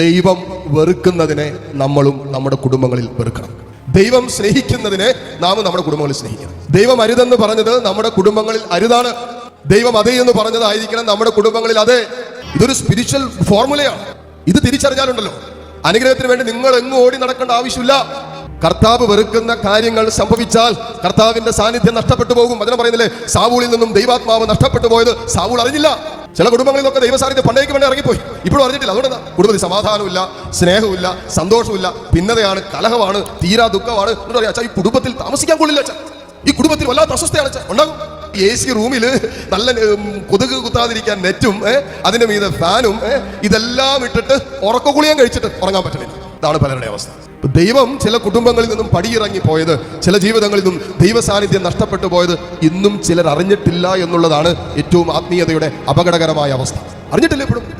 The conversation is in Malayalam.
ദൈവം വെറുക്കുന്നതിനെ നമ്മളും നമ്മുടെ കുടുംബങ്ങളിൽ വെറുക്കണം. ദൈവം സ്നേഹിക്കുന്നതിനെ നാം നമ്മുടെ കുടുംബങ്ങളിൽ സ്നേഹിക്കണം. ദൈവം അരുതെന്ന് പറഞ്ഞത് നമ്മുടെ കുടുംബങ്ങളിൽ അരുതാണ്. ദൈവം അതേ എന്ന് പറഞ്ഞതായിരിക്കണം നമ്മുടെ കുടുംബങ്ങളിൽ അതെ. ഇതൊരു സ്പിരിച്വൽ ഫോർമുലയാണ് ഇത് തിരിച്ചറിഞ്ഞാലുണ്ടല്ലോ. അനുഗ്രഹത്തിന് വേണ്ടി നിങ്ങൾ എങ്ങും ഓടി നടക്കേണ്ട ആവശ്യമില്ല. കർത്താവ് വെറുക്കുന്ന കാര്യങ്ങൾ സംഭവിച്ചാൽ കർത്താവിന്റെ സാന്നിധ്യം നഷ്ടപ്പെട്ടു പോകും. അതിനെ പറയുന്നില്ലേ? സാവൂളിൽ നിന്നും ദൈവാത്മാവ് നഷ്ടപ്പെട്ടു പോയത് സാവൂൾ അറിഞ്ഞില്ല. ചില കുടുംബങ്ങളിൽ നിന്നൊക്കെ ദൈവ സാന്നിധ്യം പണ്ടേക്ക് വേണ്ടി ഇറങ്ങിപ്പോയി. ഇപ്പോഴും അറിഞ്ഞിട്ടില്ല. അതുകൊണ്ട്? കുടുംബത്തിൽ സമാധാനമില്ല സ്നേഹമില്ല സന്തോഷമില്ല ഭിന്നതയാണ് കലഹമാണ് തീരാ ദുഃഖമാണ്. അച്ഛാ ഈ കുടുംബത്തിൽ താമസിക്കാൻ കൊള്ളില്ല അച്ഛാ. ഈ കുടുംബത്തിൽ വല്ലാത്ത അസ്വസ്ഥയാണ് അച്ഛാ. ഉണ്ടാകും. എ സി റൂമിൽ നല്ല കൊതുക് കുത്താതിരിക്കാൻ നെറ്റും അതിന്റെ മീതെ ഫാനും ഇതെല്ലാം ഇട്ടിട്ട് ഉറക്കക്കുളിയാൻ കഴിച്ചിട്ട് ഉറങ്ങാൻ പറ്റുന്നില്ല ഇതാണ് പലരുടെ അവസ്ഥ. ദൈവം ചില കുടുംബങ്ങളിൽ നിന്നും പടിയിറങ്ങി പോയത് ചില ജീവിതങ്ങളിൽ നിന്നും ദൈവ സാന്നിധ്യം നഷ്ടപ്പെട്ടു പോയത് ഇന്നും ചിലർ അറിഞ്ഞിട്ടില്ല എന്നുള്ളതാണ് ഏറ്റവും ആത്മീയതയുടെ അപകടകരമായ അവസ്ഥ. അറിഞ്ഞിട്ടില്ല ഇപ്പോഴും?